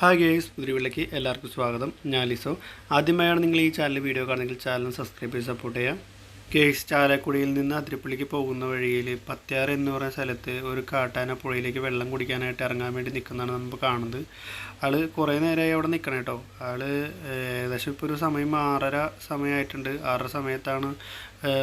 Hi guys പുതിരിവിളിലേക്ക് എല്ലാവർക്കും സ്വാഗതം. ഞാൻ ലിസോ. ആദ്യമായാണ് നിങ്ങൾ ഈ ചാനൽ വീഡിയോ കാണുന്നെങ്കിൽ ചാനൽ സബ്സ്ക്രൈബ് ചെയ്ത് സപ്പോർട്ട് ചെയ്യാം കേസ് ചാലക്കുടിയിൽ നിന്ന് അതിരപ്പള്ളിക്ക് പോകുന്ന വഴിയിൽ പത്യാറ് എന്ന് പറയുന്ന സ്ഥലത്ത് ഒരു കാട്ടാന പുഴയിലേക്ക് വെള്ളം കുടിക്കാനായിട്ട് ഇറങ്ങാൻ വേണ്ടി നിൽക്കുന്നതാണ് നമ്മൾ കാണുന്നത്. ആൾ കുറേ നേരമായി അവിടെ നിൽക്കണം കേട്ടോ ആൾ ഏകദേശം ഇപ്പോൾ ഒരു സമയം ആറര സമയമായിട്ടുണ്ട്. ആറര സമയത്താണ്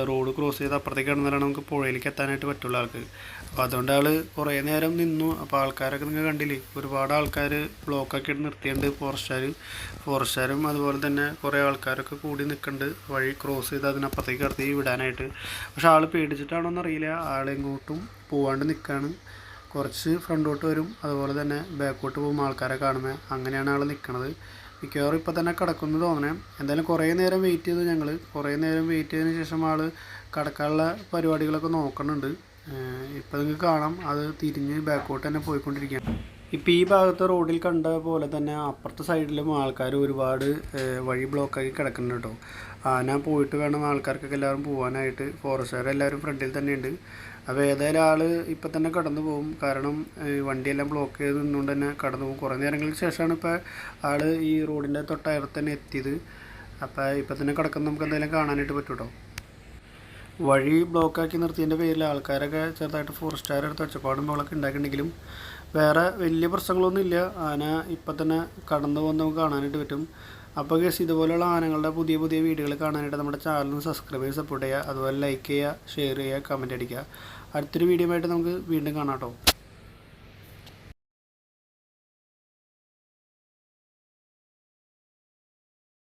റോഡ് ക്രോസ് ചെയ്ത് അപ്പുറത്തേക്ക് കിടന്നാലാണ് നമുക്ക് പുഴയിലേക്ക് എത്താനായിട്ട് പറ്റുള്ളൂ ആൾക്ക്. അപ്പോൾ അതുകൊണ്ട് ആൾ കുറേ നേരം നിന്നു. അപ്പോൾ ആൾക്കാരൊക്കെ നിങ്ങൾ കണ്ടില്ലേ ഒരുപാട് ആൾക്കാർ ബ്ലോക്കൊക്കെ ഇട്ട് നിർത്തിയുണ്ട് ഫോറസ്റ്റുകാർ ഫോറസ്റ്റുകാരും അതുപോലെ തന്നെ കുറേ ആൾക്കാരൊക്കെ കൂടി നിൽക്കുന്നുണ്ട്. വഴി ക്രോസ് ചെയ്ത് അതിനപ്പുറത്തേക്ക് കടത്തി. വിടാനായിട്ട് പക്ഷെ ആൾ പേടിച്ചിട്ടാണോ എന്നറിയില്ല ആളെങ്ങോട്ടും പോവാണ്ട് നിൽക്കുകയാണ് കുറച്ച് ഫ്രണ്ടോട്ട് വരും. അതുപോലെ തന്നെ ബാക്കോട്ട് പോകും ആൾക്കാരെ കാണുമ്പോൾ അങ്ങനെയാണ് ആൾ നിൽക്കുന്നത് മിക്കവാറും ഇപ്പോൾ തന്നെ കിടക്കുന്നു തോന്നണേ. എന്തായാലും കുറേ നേരം വെയിറ്റ് ചെയ്തു ഞങ്ങൾ കുറേ നേരം വെയിറ്റ് ചെയ്തതിന് ശേഷം ആൾ കിടക്കാനുള്ള പരിപാടികളൊക്കെ നോക്കുന്നുണ്ട് ഇപ്പോൾ നിങ്ങൾക്ക് കാണാം. അത് തിരിഞ്ഞ് ബാക്കോട്ട് തന്നെ പോയിക്കൊണ്ടിരിക്കുകയാണ്. ഇപ്പോൾ ഈ ഭാഗത്തെ റോഡിൽ കണ്ട പോലെ തന്നെ അപ്പുറത്തെ സൈഡിലും ആൾക്കാർ ഒരുപാട് വഴി ബ്ലോക്കാക്കി കിടക്കുന്നുണ്ട് കേട്ടോ ആന പോയിട്ട് വേണം ആൾക്കാർക്കൊക്കെ എല്ലാവരും പോകാനായിട്ട് ഫോറസ്റ്റുകാരെല്ലാവരും ഫ്രണ്ടിൽ തന്നെയുണ്ട്. അപ്പോൾ ഏതായാലും ആൾ ഇപ്പം തന്നെ കടന്നു പോകും. കാരണം വണ്ടിയെല്ലാം ബ്ലോക്ക് ചെയ്ത് നിന്നുകൊണ്ട് തന്നെ കടന്നു പോകും. കുറേ നേരങ്ങൾക്ക് ശേഷമാണ് ഇപ്പോൾ ആൾ ഈ റോഡിന്റെ തൊട്ടയറത്ത് തന്നെ എത്തിയത്. അപ്പോൾ ഇപ്പം തന്നെ കിടക്കുന്ന നമുക്ക് എന്തായാലും കാണാനായിട്ട് പറ്റും കേട്ടോ വഴി ബ്ലോക്കാക്കി നിർത്തിയതിന്റെ പേരിൽ ആൾക്കാരൊക്കെ ചെറുതായിട്ട് ഫോർ അടുത്ത് ഒച്ചപ്പാടും ബഹളമൊക്കെ ഉണ്ടാക്കിയിട്ടുണ്ടെങ്കിലും വേറെ വലിയ പ്രശ്നങ്ങളൊന്നും ഇല്ല ആന ഇപ്പം തന്നെ കടന്നു പോകുന്ന നമുക്ക് കാണാനായിട്ട് പറ്റും. അപ്പോൾ കേസ് ഇതുപോലെയുള്ള ആനകളുടെ പുതിയ പുതിയ വീഡിയോകൾ കാണാനായിട്ട് നമ്മുടെ ചാനൽ സബ്സ്ക്രൈബ് ചെയ്യുക സപ്പോർട്ട് ചെയ്യുക. അതുപോലെ ലൈക്ക് ചെയ്യുക ഷെയർ ചെയ്യുക കമന്റ് അടിക്കുക. അടുത്തൊരു വീഡിയോ ആയിട്ട് നമുക്ക് വീണ്ടും കാണാം കേട്ടോ.